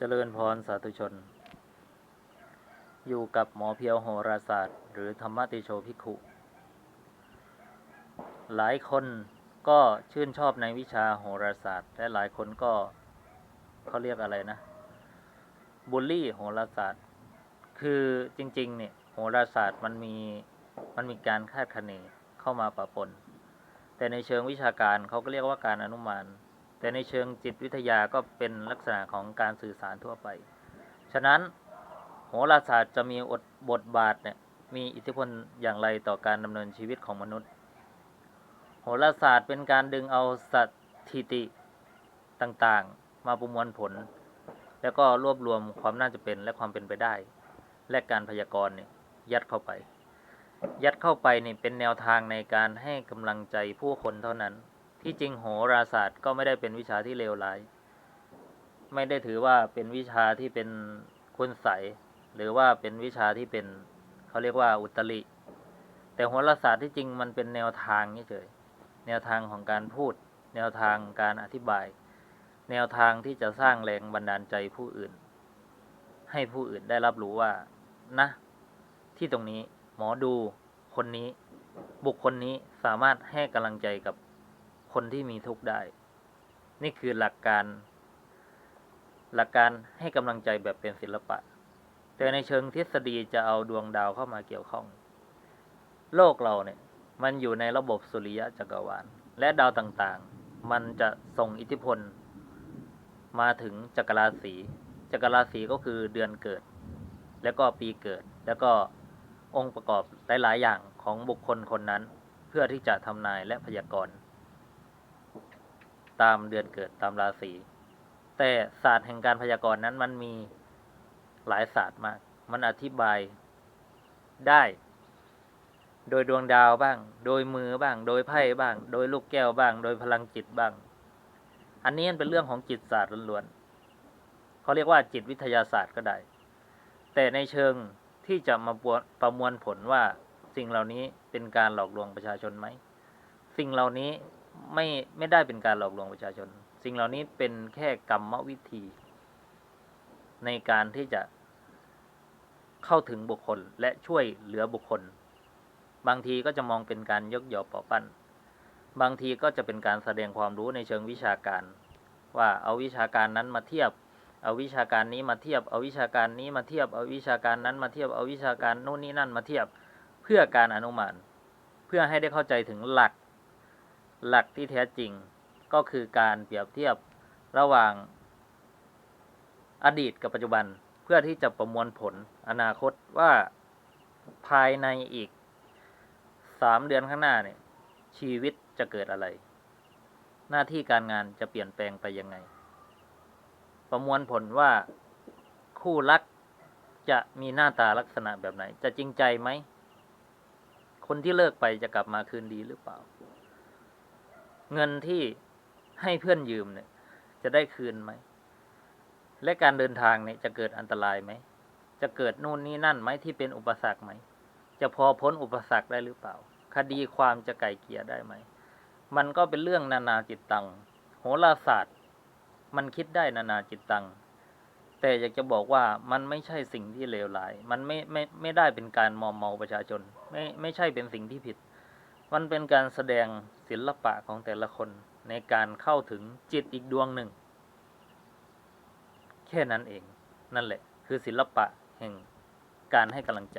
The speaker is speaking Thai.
เจริญพรสาธุชน อยู่กับหมอเพียวโหราศาสตร์ หรือธรรมติโชภิกขุ หลายคนก็ชื่นชอบในวิชาโหราศาสตร์ และหลายคนก็เขาเรียกอะไรนะบูลลี่โหราศาสตร์ คือจริง ๆ เนี่ยโหราศาสตร์มันมีมันมีการคาดคะเนเข้ามาปะปน แต่ในเชิงวิชาการเขาก็เรียกว่าการอนุมาน แต่ในเชิงจิตวิทยาก็เป็นลักษณะของการสื่อสารทั่วไป ฉะนั้นโหราศาสตร์จะมีอดบทบาทเนี่ยมีอิทธิพลอย่างไรต่อการดำเนินชีวิตของมนุษย์ โหราศาสตร์เป็นการดึงเอาสถิติต่างๆ มาประมวลผล แล้วก็รวบรวมความน่าจะเป็นและความเป็นไปได้ และการพยากรณ์เนี่ยยัดเข้าไป ยัดเข้าไปนี่เป็นแนวทางในการให้กำลังใจผู้คนเท่านั้น ที่จริงโหราศาสตร์ก็ไม่ได้เป็นวิชาที่เลวร้าย ไม่ได้ถือว่าเป็นวิชาที่เป็นคุณใสหรือว่าเป็นวิชาที่เป็นเขาเรียกว่าอุตริ แต่โหราศาสตร์ที่จริงมันเป็นแนวทางเฉยแนวทางของการพูด แนวทางการอธิบาย แนวทางที่จะสร้างแรงบันดาลใจผู้อื่น ให้ผู้อื่นได้รับรู้ว่า นะ ที่ตรงนี้หมอดูคนนี้ บุคคลนี้สามารถให้กำลังใจกับ คนที่มีทุกข์ได้ นี่คือหลักการ หลักการให้กำลังใจแบบเป็นศิลปะ แต่ในเชิงทฤษฎีจะเอาดวงดาวเข้ามาเกี่ยวข้อง โลกเราเนี่ย มันอยู่ในระบบสุริยะจักรวาล และดาวต่างๆ มันจะส่งอิทธิพล มาถึงจักรราศีจักรราศีก็คือเดือนเกิด แล้วก็ปีเกิด แล้วก็องค์ประกอบหลาย ๆ อย่างของบุคคลคนนั้น เพื่อที่จะทำนายและพยากรณ์ ตามเดือนเกิดตามราศีแต่ศาสตร์แห่งการพยากรณ์นั้นมันมีหลายศาสตร์มาก มันอธิบายได้ โดยดวงดาวบ้าง โดยมือบ้าง โดยไพ่บ้าง โดยลูกแก้วบ้าง โดยพลังจิตบ้าง อันนี้มันเป็นเรื่องของจิตศาสตร์ล้วนๆเขาเรียกว่าจิตวิทยาศาสตร์ก็ได้ แต่ในเชิงที่จะมาประมวลผลว่าสิ่งเหล่านี้เป็นการหลอกลวงประชาชนไหม สิ่งเหล่านี้ ไม่ไม่ได้เป็นการหลอกลวงประชาชน สิ่งเหล่านี้เป็นแค่กรรมวิธี ในการที่จะเข้าถึงบุคคลและช่วยเหลือบุคคล บางทีก็จะมองเป็นการยกยอปอปั้น บางทีก็จะเป็นการแสดงความรู้ในเชิงวิชาการ ว่าเอาวิชาการนั้นมาเทียบ เอาวิชาการนี้มาเทียบ เอาวิชาการนี้มาเทียบ เอาวิชาการนั้นมาเทียบ เอาวิชาการโน่นนี่นั่นมาเทียบ เพื่อการอนุมาน เพื่อให้ได้เข้าใจถึงหลัก หลักที่แท้จริงก็คือการเปรียบเทียบระหว่างอดีตกับปัจจุบันเพื่อที่จะประมวลผลอนาคตว่าภายในอีกสามเดือนข้างหน้าเนี่ย ชีวิตจะเกิดอะไร หน้าที่การงานจะเปลี่ยนแปลงไปยังไง ประมวลผลว่าคู่รักจะมีหน้าตาลักษณะแบบไหน จะจริงใจไหม คนที่เลิกไปจะกลับมาคืนดีหรือเปล่า เงินที่ให้เพื่อนยืมเนี่ย จะได้คืนไหม และการเดินทางเนี่ยจะเกิดอันตรายไหม จะเกิดนู่นนี่นั่นไหมที่เป็นอุปสรรคไหม จะพอพ้นอุปสรรคได้หรือเปล่า คดีความจะไก่เกลี่ยได้ไหม มันก็เป็นเรื่องนานาจิตตัง โหราศาสตร์ มันคิดได้นานาจิตตัง แต่อยากจะบอกว่ามันไม่ใช่สิ่งที่เลวร้าย มันไม่ไม่ไม่ได้เป็นการมอมเมาประชาชน ไม่ไม่ใช่เป็นสิ่งที่ผิด มันเป็นการแสดงศิลปะของแต่ละคนในการเข้าถึงจิตอีกดวงหนึ่ง แค่นั้นเองนั่นแหละ คือศิลปะแห่งการให้กำลังใจ